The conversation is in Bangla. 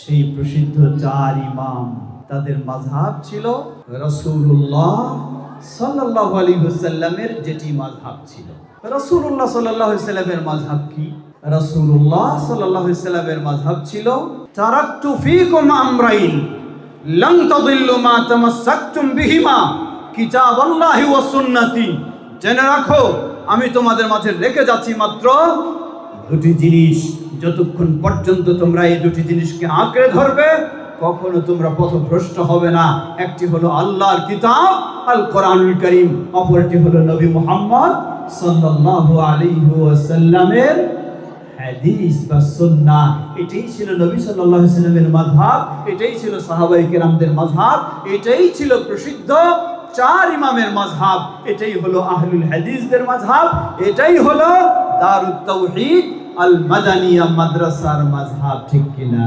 সেই প্রসিদ্ধ চার ইমাম। তাদের মাঝহাব ছিল রসুল্লাহ সাল্লাহ আলী হুসাল্লামের যেটি মাঝহাব ছিল। রসুল্লাহ সাল্লাহ সাল্লামের মাঝহাব কি? রসুল্লাহ সাল্লাহ সাল্লামের মাঝহাব ছিল, তারাক্তু ফিকুম আমরাইন লং তাদিল্লু মা তামাসসাকতুম বিহিমা কিতাবাল্লাহি ওয়া সুন্নতি। জেনে রাখো, আমি তোমাদের মাঝে রেখে যাচ্ছি মাত্র দুটি জিনিস যতক্ষণ পর্যন্ত তোমরা এই দুটি জিনিসকে আঁকড়ে ধরবে, কখনো তোমরা পথভ্রষ্ট হবে না। একটি হলো আল্লাহর কিতাব আল কোরআনুল করিম, অপরটি হলো নবী মুহাম্মদ সাল্লাল্লাহু আলাইহি ওয়াসাল্লামের হাদিস বা সুন্নাহ এটাই ছিল নবী সাল্লাল্লাহু আলাইহি সাল্লামের মাযহাব, এটাই ছিল সাহাবায়ে কেরামদের মাযহাব, এটাই ছিল প্রসিদ্ধ চার ইমামের মাঝহাব এটাই হলো আহলুল হাদিসদের মাঝহাব এটাই হলো দারুত তাওহীদ আল মাদানিয়া মাদ্রাসার মাঝহাব ঠিক কিনা?